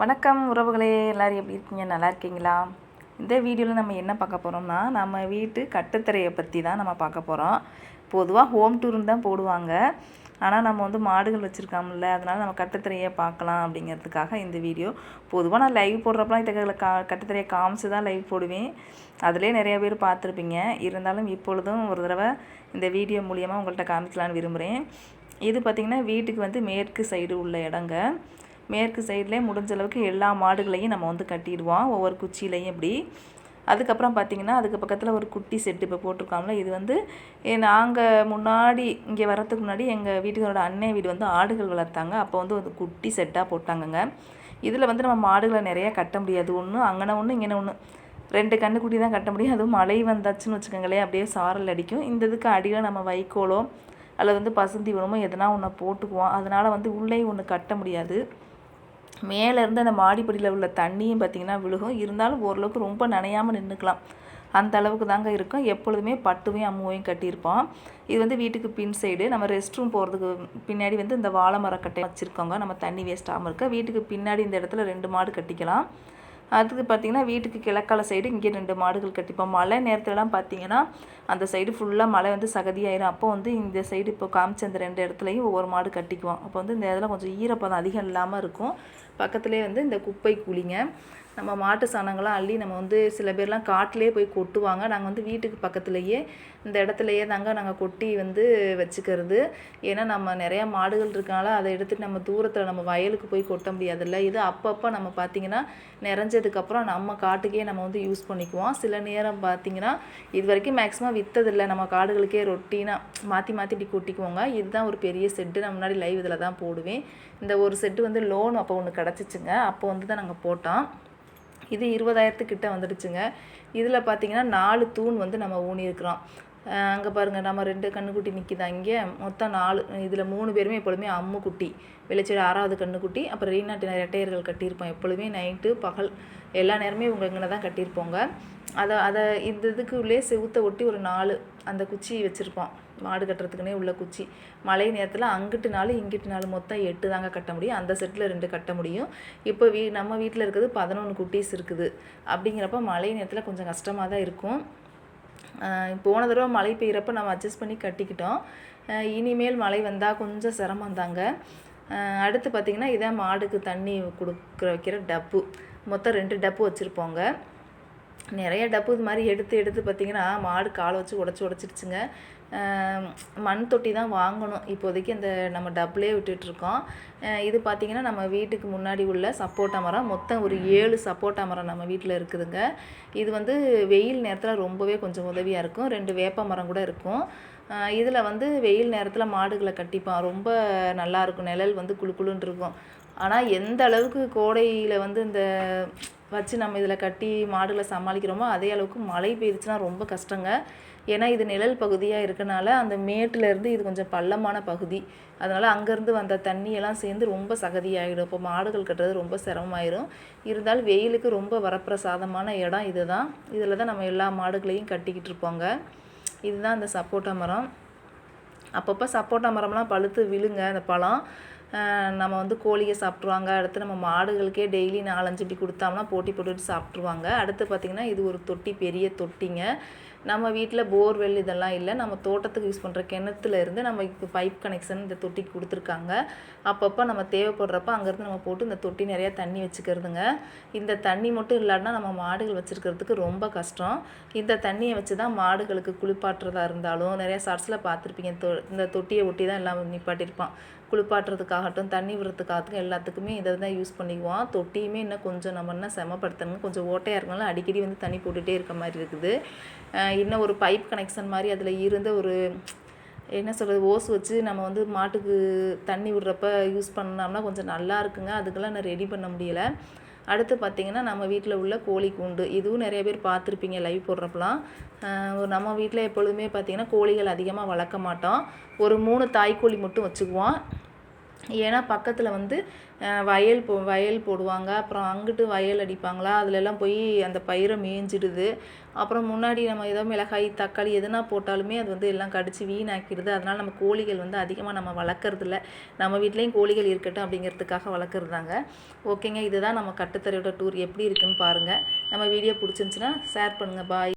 வணக்கம் உறவுகளே எல்லோரும் எப்படி இருக்கீங்க? நல்லா இருக்கீங்களா? இந்த வீடியோவில் நம்ம என்ன பார்க்க போகிறோம்னா நம்ம வீட்டு கட்டுத்தரையை பற்றி தான் நம்ம பார்க்க போகிறோம் பொதுவாக ஹோம் டூர்னு தான் போடுவாங்க. ஆனால் நம்ம வந்து மாடுகள் வச்சுருக்காமல அதனால் நம்ம கட்டுத்தரையை பார்க்கலாம் அப்படிங்கிறதுக்காக இந்த வீடியோ. பொதுவாக நான் லைவ் போடுறப்பலாம் இதை கா கட்டுத்தரையை காமிச்சு தான் லைவ் போடுவேன். அதிலே நிறையா பேர் பார்த்துருப்பீங்க. இருந்தாலும் இப்பொழுதும் ஒரு தடவை இந்த வீடியோ மூலியமாக உங்கள்கிட்ட காமிக்கலான்னு விரும்புகிறேன் இது பார்த்திங்கன்னா வீட்டுக்கு வந்து மேற்கு சைடு உள்ள இடங்க. மேற்கு சைட்லேயே முடிஞ்ச அளவுக்கு எல்லா மாடுகளையும் நம்ம வந்து கட்டிடுவோம். ஒவ்வொரு குச்சியிலையும் இப்படி. அதுக்கப்புறம் பார்த்திங்கன்னா அதுக்கு பக்கத்தில் ஒரு குட்டி செட்டு இப்போ போட்டிருக்காங்களே இது வந்து நாங்கள் முன்னாடி இங்கே வரத்துக்கு முன்னாடி எங்கள் வீட்டுக்காரோட அண்ணே வீடு வந்து ஆடுகள் வளர்த்தாங்க. அப்போ வந்து ஒரு குட்டி செட்டாக போட்டாங்கங்க. இதில் வந்து நம்ம மாடுகளை நிறையா கட்ட முடியாது. ஒன்று அங்கன ஒன்று இங்கே ஒன்று ரெண்டு கண்ணுக்குட்டி தான் கட்ட முடியும். அதுவும் மழை வந்தாச்சுன்னு வச்சுக்கோங்களேன் அப்படியே சாரல் அடிக்கும். இந்த இதுக்கு அடியில் நம்ம வைக்கோலோ அல்லது வந்து பசுந்தி உணமோ எதனா ஒன்று போட்டுக்குவோம். அதனால் வந்து உள்ளே ஒன்று கட்ட முடியாது. மேலேருந்து அந்த மாடிப்படியில் உள்ள தண்ணியும் பார்த்திங்கன்னா விழுகும். இருந்தாலும் ஓரளவுக்கு ரொம்ப நனையாமல் நின்றுக்கலாம் அந்த அளவுக்கு தாங்க இருக்கும். எப்பொழுதுமே பட்டுவையும் அம்முவையும் கட்டியிருப்போம். இது வந்து வீட்டுக்கு பின் சைடு. நம்ம ரெஸ்ட் ரூம் போகிறதுக்கு பின்னாடி வந்து இந்த வாழை மரக்கட்டை வச்சுருக்கோங்க நம்ம தண்ணி வேஸ்ட் ஆகாமல் இருக்க. வீட்டுக்கு பின்னாடி இந்த இடத்துல ரெண்டு மாடு கட்டிக்கலாம். அதுக்கு பார்த்திங்கன்னா வீட்டுக்கு கிழக்கால சைடு இங்கே ரெண்டு மாடுகள் கட்டிப்போம். மழை நேரத்துலலாம் பார்த்திங்கன்னா அந்த சைடு ஃபுல்லாக மழை வந்து சகதியாயிரும். அப்போ வந்து இந்த சைடு இப்போ காமிச்ச அந்த ரெண்டு இடத்துலையும் ஒவ்வொரு மாடு கட்டிக்குவோம் அப்போ வந்து இந்த இதெல்லாம் கொஞ்சம் ஈரப்பதம் அதிகம் இல்லாமல் இருக்கும். பக்கத்துலேயே வந்து இந்த குப்பை கூலிங்க நம்ம மாட்டு சாணங்கள்லாம் அள்ளி நம்ம வந்து சில பேர்லாம் காட்டிலே போய் கொட்டுவாங்க. நாங்கள் வந்து வீட்டுக்கு பக்கத்துலேயே இந்த இடத்துலையே தாங்க நாங்கள் கொட்டி வந்து வச்சுக்கிறது. ஏன்னா நம்ம நிறையா மாடுகள் இருக்கனால அதை எடுத்துகிட்டு நம்ம தூரத்தில் நம்ம வயலுக்கு போய் கொட்ட முடியாதுல்ல. இது அப்பப்போ நம்ம பார்த்திங்கன்னா நிறைஞ்சதுக்கப்புறம் நம்ம காட்டுக்கே நம்ம வந்து யூஸ் பண்ணிக்குவோம். சில நேரம் பார்த்திங்கன்னா இது வரைக்கும் மேக்ஸிமம் விற்றதில்லை நம்ம காடுகளுக்கே ரொட்டீனாக மாற்றி மாற்றி இப்படி கொட்டிக்குவோங்க. இதுதான் ஒரு பெரிய செட்டு நான் முன்னாடி லைவ் இதில் தான் போடுவேன். இந்த ஒரு செட்டு வந்து லோன் அப்போ ஒன்று கிடச்சிச்சுங்க. அப்போ வந்து தான் நாங்கள் போட்டோம். இது இருபதாயிரத்துக்கிட்ட வந்துடுச்சுங்க. இதில் பார்த்தீங்கன்னா நாலு தூண் வந்து நம்ம ஊனியிருக்கிறோம். அங்கே பாருங்கள் நம்ம ரெண்டு கண்ணுக்குட்டி நிற்கிதா இங்கே? மொத்தம் நாலு இதில் மூணு பேருமே எப்பொழுதுமே அம்மு குட்டி வெளிச்செடி ஆறாவது கண்ணுக்குட்டி அப்புறம் ரீநாட்டு இரட்டையர்கள் கட்டியிருப்போம். எப்பொழுதுமே நைட்டு பகல் எல்லா நேரமே இவங்க இங்கே தான் கட்டியிருப்போங்க. அதை அதை இந்த இதுக்கு உள்ளே செவுத்தை ஒட்டி ஒரு நாலு அந்த குச்சி வச்சுருப்போம் மாடு கட்டுறதுக்குனே உள்ள குச்சி. மழை நேரத்தில் அங்கிட்டு நாலு இங்கிட்டு நாலு மொத்தம் எட்டு தாங்க கட்ட முடியும். அந்த செட்டில் ரெண்டு கட்ட முடியும். இப்போ வீ நம்ம வீட்டில் இருக்கிறது பதினொன்று குட்டீஸ் இருக்குது. அப்படிங்கிறப்ப மழை நேரத்தில் கொஞ்சம் கஷ்டமாக தான் இருக்கும். போன தடவை மழை பெய்கிறப்ப நம்ம அட்ஜஸ்ட் பண்ணி கட்டிக்கிட்டோம். இனிமேல் மழை வந்தால் கொஞ்சம் சிரமம் தாங்க. அடுத்து பார்த்திங்கன்னா இதான் மாடுக்கு தண்ணி கொடுக்குற வைக்கிற டப்பு. மொத்தம் ரெண்டு டப்பு வச்சுருப்போங்க. நிறைய டப்பு இது மாதிரி எடுத்து எடுத்து பார்த்திங்கன்னா மாடு காலை வச்சு உடச்சி உடச்சிடுச்சுங்க மண் தொட்டி தான் வாங்கணும். இப்போதைக்கு அந்த நம்ம டப்புலே விட்டுட்ருக்கோம் இது பார்த்திங்கன்னா நம்ம வீட்டுக்கு முன்னாடி உள்ள சப்போட்டா மரம். மொத்தம் ஒரு ஏழு சப்போட்டா மரம் நம்ம வீட்டில் இருக்குதுங்க. இது வந்து வெயில் நேரத்தில் ரொம்பவே கொஞ்சம் உதவியாக இருக்கும். ரெண்டு வேப்ப மரம் கூட இருக்கும். இதில் வந்து வெயில் நேரத்தில் மாடுகளை கட்டிப்போம் ரொம்ப நல்லாயிருக்கும் நிழல் வந்து குழு குழுன்னு இருக்கும். ஆனால் எந்த அளவுக்கு கோடையில் வந்து இந்த வச்சு நம்ம இதில் கட்டி மாடுகளை சமாளிக்கிறோமோ அதே அளவுக்கு மழை பெய்துச்சுன்னா ரொம்ப கஷ்டங்க. ஏன்னா இது நிழல் பகுதியாக இருக்கனால அந்த மேட்டிலேருந்து இது கொஞ்சம் பள்ளமான பகுதி. அதனால் அங்கேருந்து வந்த தண்ணியெல்லாம் சேர்ந்து ரொம்ப சகதியாகிடும் இப்போ மாடுகள் கட்டுறது ரொம்ப சிரமமாயிரும். இருந்தாலும் வெயிலுக்கு ரொம்ப வரப்பிரசாதமான இடம் இது தான் இதில் தான் நம்ம எல்லா மாடுகளையும் கட்டிக்கிட்டு இருப்போங்க. இதுதான் அந்த சப்போட்டா மரம். அப்பப்போ சப்போட்டா மரம்லாம் பழுத்து விழுங்க அந்த பழம். நம்ம வந்து கோழியை சாப்பிட்ருவாங்க அடுத்து நம்ம மாடுகளுக்கே டெய்லி நாலஞ்சு இப்படி கொடுத்தோம்னா போட்டி போட்டுட்டு சாப்பிட்ருவாங்க அடுத்து பார்த்திங்கன்னா இது ஒரு தொட்டி பெரிய தொட்டிங்க. நம்ம வீட்டில் போர்வெல் இதெல்லாம் இல்லை. நம்ம தோட்டத்துக்கு யூஸ் பண்ணுற கிணத்துல இருந்து நம்ம இப்போ பைப் கனெக்ஷன் இந்த தொட்டிக்கு கொடுத்துருக்காங்க. அப்பப்போ நம்ம தேவைப்படுறப்ப அங்கேருந்து நம்ம போட்டு இந்த தொட்டி நிறையா தண்ணி வச்சுக்கிறதுங்க. இந்த தண்ணி மட்டும் இல்லாட்டினா நம்ம மாடுகள் வச்சுருக்கிறதுக்கு ரொம்ப கஷ்டம். இந்த தண்ணியை வச்சு தான் மாடுகளுக்கு குளிப்பாட்டுறதா இருந்தாலும் நிறையா சர்ச்சில் பார்த்துருப்பீங்க. இந்த தொட்டியை ஒட்டி தான் எல்லாம் நிப்பாட்டியிருப்பான். குளிப்பாட்டுறதுக்காகட்டும் தண்ணி விடுறதுக்காகட்டும் எல்லாத்துக்குமே இதை தான் யூஸ் பண்ணிக்குவோம் தொட்டியுமே இன்னும் கொஞ்சம் நம்ம என்ன செமப்படுத்தணுங்க கொஞ்சம் ஓட்டையாக இருக்கனால அடிக்கடி வந்து தண்ணி போட்டுகிட்டே இருக்க மாதிரி இருக்குது. இன்னும் ஒரு பைப் கனெக்ஷன் மாதிரி அதில் இருந்த ஒரு என்ன சொல்கிறது ஓஸ் வச்சு நம்ம வந்து மாட்டுக்கு தண்ணி விடுறப்ப யூஸ் பண்ணோம்னா கொஞ்சம் நல்லா இருக்குங்க. அதுக்கெல்லாம் நான் ரெடி பண்ண முடியலை. அடுத்து பார்த்திங்கன்னா நம்ம வீட்டில் உள்ள கோழி கூண்டு. இதுவும் நிறைய பேர் பார்த்துருப்பீங்க லைவ் போடுறப்பலாம் நம்ம வீட்டில் எப்பொழுதுமே பார்த்திங்கன்னா கோழிகள் அதிகமாக வளர்க்க மாட்டோம். ஒரு மூணு தாய்க்கோழி மட்டும் வச்சுக்குவோம். ஏன்னா பக்கத்தில் வந்து வயல் போ வயல் போடுவாங்க. அப்புறம் அங்கிட்டு வயல் அடிப்பாங்களா? அதிலெல்லாம் போய் அந்த பயிரை மேய்ஞ்சிடுது. அப்புறம் முன்னாடி நம்ம ஏதோ மிளகாய் தக்காளி எதுனா போட்டாலுமே அது வந்து எல்லாம் கடிச்சு வீணாக்கிடுது. அதனால் நம்ம கோழிகள் வந்து அதிகமாக நம்ம வளர்க்குறதில்ல. நம்ம வீட்லேயும் கோழிகள் இருக்கட்டும் அப்படிங்கிறதுக்காக வளர்க்குறதாங்க. ஓகேங்க இதுதான் நம்ம கட்டுத்தரையோட டூர் எப்படி இருக்குன்னு பாருங்கள் நம்ம வீடியோ பிடிச்சிருந்துச்சின்னா ஷேர் பண்ணுங்கள் பாய்.